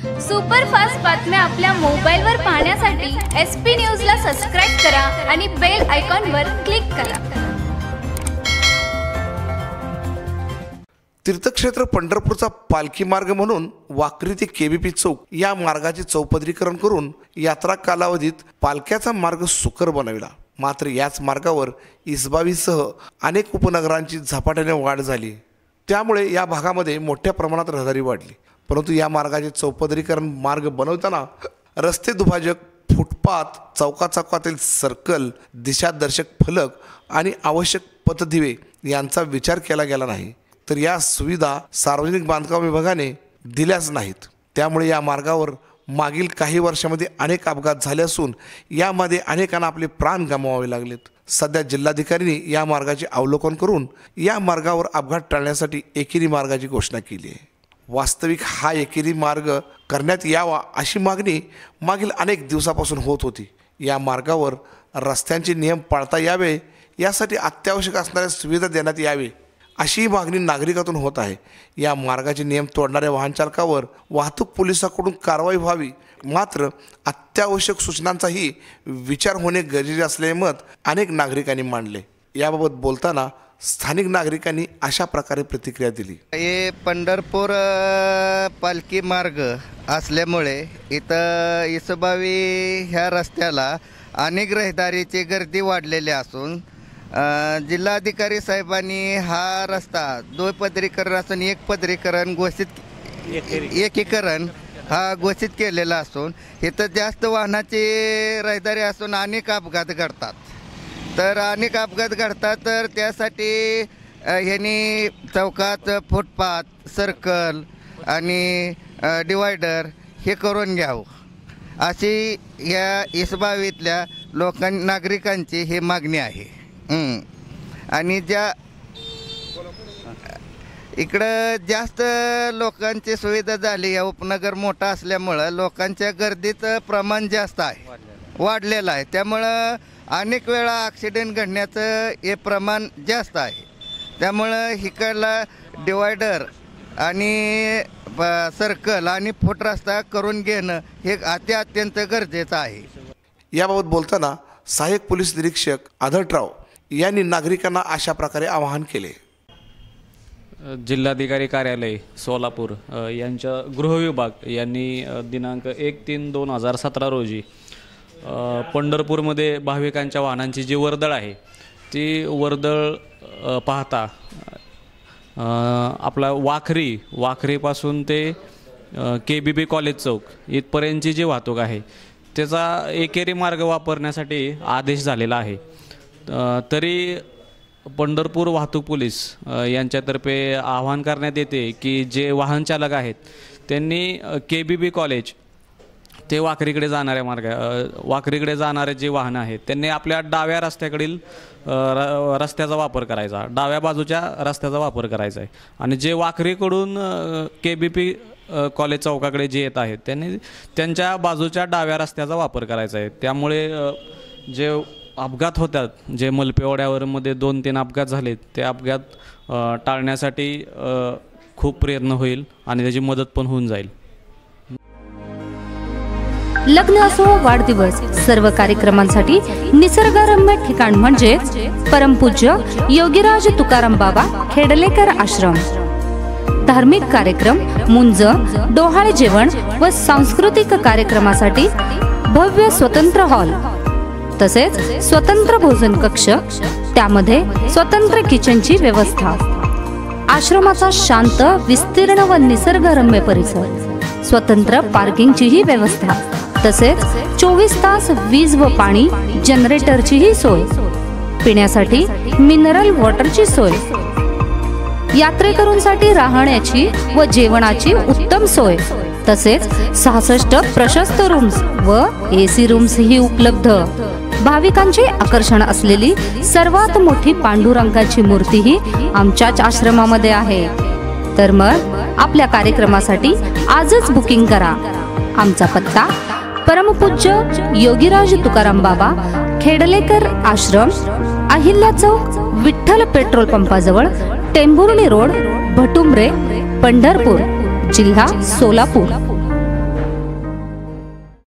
Superfast बातम्या आपल्या मोबाईलवर पाहण्यासाठी एस पी न्यूजला सबस्क्राईब करा आणि बेल आयकॉनवर क्लिक करा. तीर्थक्षेत्र पंढरपूरचा पालखी मार्ग म्हणून वाकरी ते केबीपी चौक या मार्गाचे चौपदरीकरण करून यात्रा कालावधीत पालख्याचा मार्ग सुकर बनविला. मात्र याच मार्गावर इसबावीसह अनेक उपनगरांची झपाट्याने वाढ झाली. त्यामुळे या भागामध्ये मोठ्या प्रमाणात रहदारी वाढली. परंतु या मार्गाचे चौपदरीकरण मार्ग बनवताना रस्ते दुभाजक फुटपाथ चौकाचौकातील सर्कल दिशादर्शक फलक आणि आवश्यक पथदिवे यांचा विचार केला गेला नाही. तर या सुविधा सार्वजनिक बांधकाम विभागाने दिल्याच नाहीत. त्यामुळे या मार्गावर मागील काही वर्षामध्ये अनेक अपघात झाले असून यामध्ये अनेकांना आपले प्राण गमवावे लागलेत. सध्या जिल्हाधिकाऱ्यांनी या मार्गाचे अवलोकन करून या मार्गावर अपघात टाळण्यासाठी एकेरी मार्गाची घोषणा केली आहे. वास्तविक हा एकेरी मार्ग करण्यात यावा अशी मागणी मागील अनेक दिवसापासून होत होती. या मार्गावर रस्त्यांचे नियम पाळता यावे यासाठी अत्यावश्यक असणाऱ्या सुविधा देण्यात यावे अशी मागणी नागरिकातून होत आहे. या मार्गाचे नियम तोडणाऱ्या वाहनचालकावर वाहतूक पोलिसाकडून कारवाई व्हावी. मात्र अत्यावश्यक सूचनांचाही विचार होणे गरजेचे असल्याचे मत अनेक नागरिकांनी मांडले. याबाबत बोलताना स्थानिक नागरिकांनी अशा प्रकारे प्रतिक्रिया दिली. हे पंढरपूर पालखी मार्ग असल्यामुळे इथं इसबावी ह्या रस्त्याला अनेक रहदारीची गर्दी वाढलेली असून जिल्हाधिकारी साहेबांनी हा रस्ता द्विपदरीकरण असून एक पदरीकरण घोषित एकीकरण. हा घोषित केलेला असून इथं जास्त वाहनाची रहदारी असून अनेक अपघात घडतात. तर अनेक अपघात घडतात तर त्यासाठी ह्यांनी चौकात फुटपाथ सर्कल आणि डिवायडर हे करून घ्यावं. अशी या इसबावीतल्या लोकां नागरिकांची ही मागणी आहे. हं. आणि ज्या इकडं जास्त लोकांची सुविधा झाली. या उपनगर मोठा असल्यामुळं लोकांच्या गर्दीचं प्रमाण जास्त आहे. वाढलेलं आहे. त्यामुळं अनेक वेळा ॲक्सिडेंट घडण्याचं हे प्रमाण जास्त आहे. त्यामुळं इकडला डिवायडर आणि सर्कल आणि फुट रस्ता करून घेणं हे अति अत्यंत गरजेचं आहे. याबाबत बोलताना सहाय्यक पोलीस निरीक्षक आढळराव यांनी नागरिकांना अशा प्रकारे आवाहन केले. जिल्हाधिकारी कार्यालय सोलापूर यांच्या गृहविभाग यांनी दिनांक एक तीन दोन हजार सतरा रोजी पंढरपूरमध्ये भाविकांच्या वाहनांची जी वर्दळ आहे ती वर्दळ पाहता आपला वाखरी वाखरीपासून ते के बी बी कॉलेज चौक इथपर्यंतची जी वाहतूक आहे त्याचा एकेरी मार्ग वापरण्यासाठी आदेश झालेला आहे. तरी पंढरपूर वाहतूक पोलीस यांच्यातर्फे आवाहन करण्यात येते की जे वाहन चालक आहेत त्यांनी के बी बी कॉलेज ते वाकरीकडे जाणाऱ्या मार्ग वाकरीकडे जाणारे जे वाहनं आहेत त्यांनी आपल्या डाव्या रस्त्याकडील र- रस्त्याचा वापर करायचा. डाव्या बाजूच्या रस्त्याचा वापर करायचा आहे आणि जे वाकरीकडून के बी पी कॉलेज चौकाकडे जे येत आहेत त्यांनी त्यांच्या बाजूच्या डाव्या रस्त्याचा वापर करायचा आहे त्यामुळे जे अपघात होतात जे मलपेवाड्यावरमध्ये दोन तीन अपघात झाले ते अपघात टाळण्यासाठी खूप प्रयत्न होईल आणि त्याची मदत पण होऊन जाईल. लग्न असो वाढदिवस सर्व कार्यक्रमांसाठी निसर्गरम्य ठिकाण म्हणजेच परमपूज्य योगीराज तुकाराम बाबा खेडलेकर आश्रम. धार्मिक कार्यक्रम मुंज डोहाळे जेवण व सांस्कृतिक कार्यक्रमासाठी भव्य स्वतंत्र हॉल. तसेच स्वतंत्र भोजन कक्ष त्यामध्ये स्वतंत्र किचनची व्यवस्था. आश्रमाचा शांत विस्तीर्ण व निसर्गरम्य परिसर. स्वतंत्र पार्किंगचीही व्यवस्था. तसेच चोवीस तास वीज व पाणी जनरेटरचीही सोय. पिण्यासाठी मिनरल वॉटरची सोय. यात्रेकरूंसाठी राहण्याची व जेवणाची उत्तम सोय. तसेच सहासष्ट प्रशस्त रूम्स व एसी रूम्स ही उपलब्ध. भाविकांचे आकर्षण असलेली सर्वात मोठी पांडुरंगाची मूर्ती ही आमच्याच आश्रमामध्ये आहे. तर मग आपल्या कार्यक्रमासाठी आजच बुकिंग करा. आमचा पत्ता परमपूज्य योगीराज तुकाराम बाबा खेडलेकर आश्रम अहिल्या चौक विठ्ठल पेट्रोल पंपाजवळ टेंभुर्णी रोड भटुंबरे पंढरपूर जिल्हा सोलापूर.